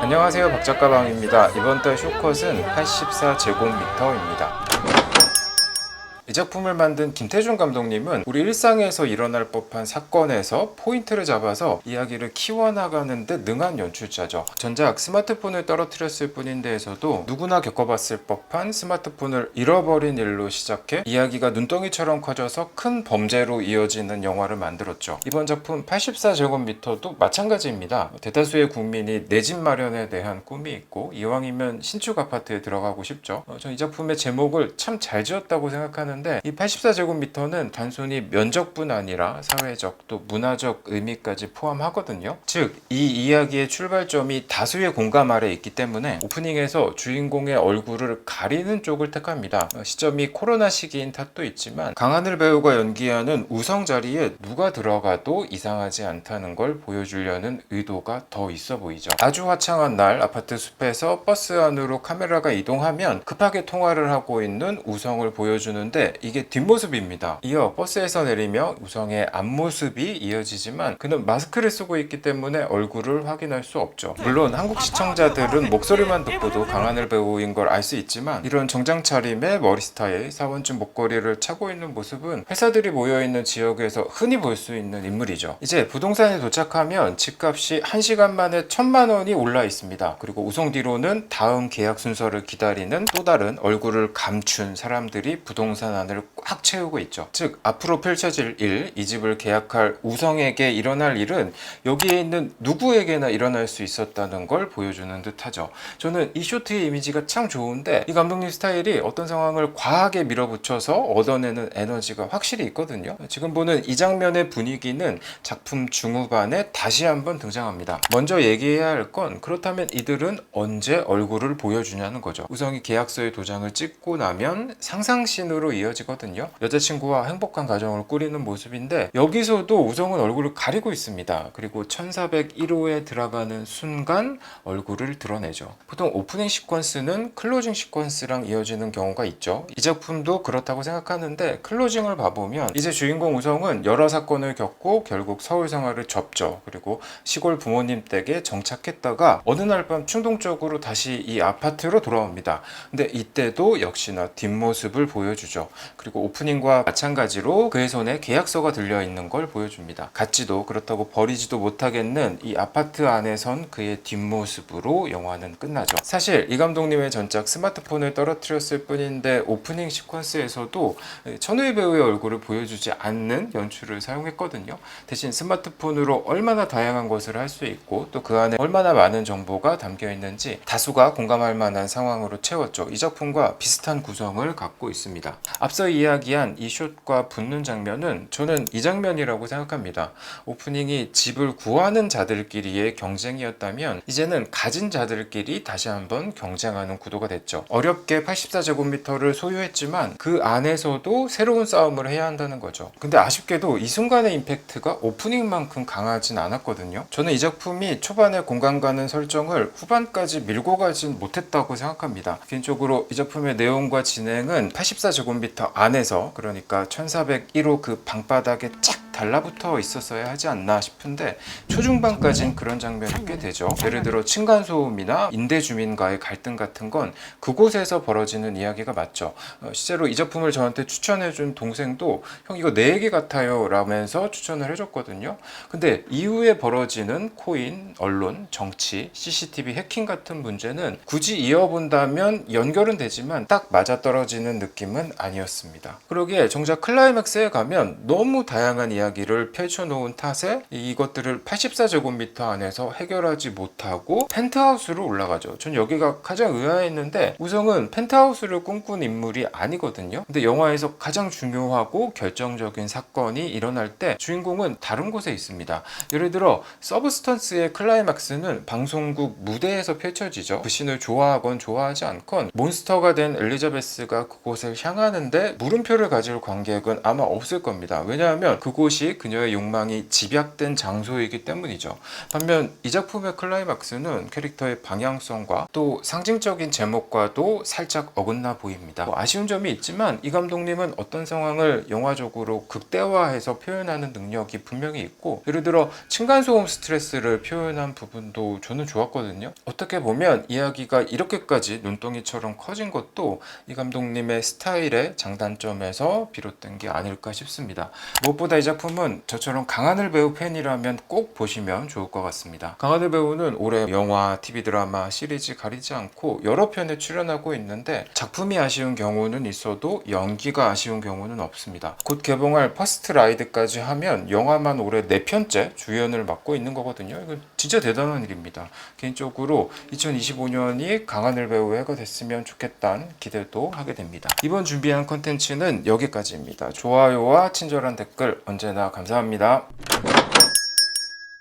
안녕하세요 박작가방입니다. 이번 달 쇼컷은 84제곱미터입니다. 이 작품을 만든 김태준 감독님은 우리 일상에서 일어날 법한 사건에서 포인트를 잡아서 이야기를 키워나가는데 능한 연출자죠. 전작 스마트폰을 떨어뜨렸을 뿐인데에서도 누구나 겪어봤을 법한 스마트폰을 잃어버린 일로 시작해 이야기가 눈덩이처럼 커져서 큰 범죄로 이어지는 영화를 만들었죠. 이번 작품 84제곱미터도 마찬가지입니다. 대다수의 국민이 내 집 마련에 대한 꿈이 있고 이왕이면 신축 아파트에 들어가고 싶죠. 어, 전이 작품의 제목을 참 잘 지었다고 생각하는 데 이 84제곱미터는 단순히 면적뿐 아니라 사회적 또 문화적 의미까지 포함하거든요. 즉 이 이야기의 출발점이 다수의 공감 아래 있기 때문에 오프닝에서 주인공의 얼굴을 가리는 쪽을 택합니다. 어, 시점이 코로나 시기인 탓도 있지만 강하늘 배우가 연기하는 우성 자리에 누가 들어가도 이상하지 않다는 걸 보여주려는 의도가 더 있어 보이죠. 아주 화창한 날 아파트 숲에서 버스 안으로 카메라가 이동하면 급하게 통화를 하고 있는 우성을 보여주는데 이게 뒷모습입니다. 이어 버스에서 내리며 우성의 앞모습이 이어지지만 그는 마스크를 쓰고 있기 때문에 얼굴을 확인할 수 없죠. 물론 한국 시청자들은 목소리만 듣고도 강하늘 배우인 걸 알 수 있지만 이런 정장 차림의 머리 스타일, 사원증 목걸이를 차고 있는 모습은 회사들이 모여 있는 지역에서 흔히 볼 수 있는 인물이죠. 이제 부동산에 도착하면 집값이 1시간 만에 천만 원이 올라 있습니다. 그리고 우성 뒤로는 다음 계약 순서를 기다리는 또 다른 얼굴을 감춘 사람들이 부동산 안을 꽉 채우고 있죠. 즉 앞으로 펼쳐질 일, 이 집을 계약할 우성에게 일어날 일은 여기에 있는 누구에게나 일어날 수 있었다는 걸 보여주는 듯하죠. 저는 이 쇼트의 이미지가 참 좋은데 이 감독님 스타일이 어떤 상황을 과하게 밀어붙여서 얻어내는 에너지가 확실히 있거든요. 지금 보는 이 장면의 분위기는 작품 중후반에 다시 한번 등장합니다. 먼저 얘기해야 할 건 그렇다면 이들은 언제 얼굴을 보여주냐는 거죠. 우성이 계약서에 도장을 찍고 나면 상상신으로 이어 지거든요. 여자친구와 행복한 가정을 꾸리는 모습인데 여기서도 우성은 얼굴을 가리고 있습니다. 그리고 1401호에 들어가는 순간 얼굴을 드러내죠. 보통 오프닝 시퀀스는 클로징 시퀀스랑 이어지는 경우가 있죠. 이 작품도 그렇다고 생각하는데 클로징을 봐보면 이제 주인공 우성은 여러 사건을 겪고 결국 서울 생활을 접죠. 그리고 시골 부모님 댁에 정착했다가 어느 날 밤 충동적으로 다시 이 아파트로 돌아옵니다. 근데 이때도 역시나 뒷모습을 보여주죠. 그리고 오프닝과 마찬가지로 그의 손에 계약서가 들려 있는 걸 보여줍니다. 같지도 그렇다고 버리지도 못하겠는 이 아파트 안에선 그의 뒷모습으로 영화는 끝나죠. 사실 이 감독님의 전작 스마트폰을 떨어뜨렸을 뿐인데 오프닝 시퀀스에서도 천우희 배우의 얼굴을 보여주지 않는 연출을 사용했거든요. 대신 스마트폰으로 얼마나 다양한 것을 할 수 있고 또 그 안에 얼마나 많은 정보가 담겨 있는지 다수가 공감할 만한 상황으로 채웠죠. 이 작품과 비슷한 구성을 갖고 있습니다. 앞서 이야기한 이 숏과 붙는 장면은 저는 이 장면이라고 생각합니다. 오프닝이 집을 구하는 자들끼리의 경쟁이었다면 이제는 가진 자들끼리 다시 한번 경쟁하는 구도가 됐죠. 어렵게 84제곱미터를 소유했지만 그 안에서도 새로운 싸움을 해야 한다는 거죠. 근데 아쉽게도 이 순간의 임팩트가 오프닝만큼 강하진 않았거든요. 저는 이 작품이 초반에 공감 가는 설정을 후반까지 밀고 가진 못했다고 생각합니다. 개인적으로 이 작품의 내용과 진행은 84제곱미터 안에서 그러니까 1401호 그 방바닥에 쫙 달라붙어 있었어야 하지 않나 싶은데 초중반까진 그런 장면이 꽤 되죠. 예를 들어 층간소음이나 임대 주민과의 갈등 같은 건 그곳에서 벌어지는 이야기가 맞죠. 어, 실제로 이 작품을 저한테 추천해준 동생도 형 이거 내 얘기 같아요 라면서 추천을 해줬거든요. 근데 이후에 벌어지는 코인, 언론, 정치, CCTV 해킹 같은 문제는 굳이 이어본다면 연결은 되지만 딱 맞아떨어지는 느낌은 아니었습니다. 그러기에 정작 클라이맥스에 가면 너무 다양한 이야기 를 펼쳐놓은 탓에 이것들을 84제곱미터 안에서 해결하지 못하고 펜트하우스로 올라가죠. 전 여기가 가장 의아했는데 우성은 펜트하우스를 꿈꾼 인물이 아니거든요. 근데 영화에서 가장 중요하고 결정적인 사건이 일어날 때 주인공은 다른 곳에 있습니다. 예를 들어 서브스턴스의 클라이막스는 방송국 무대에서 펼쳐지죠. 그 씬을 좋아하건 좋아하지 않건 몬스터가 된 엘리자베스가 그곳을 향하는데 물음표를 가질 관객은 아마 없을 겁니다. 왜냐하면 그곳이 이곳이 그녀의 욕망이 집약된 장소이기 때문이죠. 반면 이 작품의 클라이막스는 캐릭터의 방향성과 또 상징적인 제목과도 살짝 어긋나 보입니다. 뭐 아쉬운 점이 있지만 이 감독님은 어떤 상황을 영화적으로 극대화해서 표현하는 능력이 분명히 있고 예를 들어 층간소음 스트레스를 표현한 부분도 저는 좋았거든요. 어떻게 보면 이야기가 이렇게까지 눈덩이처럼 커진 것도 이 감독님의 스타일의 장단점에서 비롯된 게 아닐까 싶습니다. 무엇보다 이 작품 은 저처럼 강하늘 배우 팬이라면 꼭 보시면 좋을 것 같습니다. 강하늘 배우는 올해 영화, TV 드라마, 시리즈 가리지 않고 여러 편에 출연하고 있는데 작품이 아쉬운 경우는 있어도 연기가 아쉬운 경우는 없습니다. 곧 개봉할 퍼스트 라이드까지 하면 영화만 올해 4편째 주연을 맡고 있는 거거든요. 이거 진짜 대단한 일입니다. 개인적으로 2025년이 강하늘 배우의 해가 됐으면 좋겠다는 기대도 하게 됩니다. 이번 준비한 컨텐츠는 여기까지입니다. 좋아요와 친절한 댓글 언제나 감사합니다.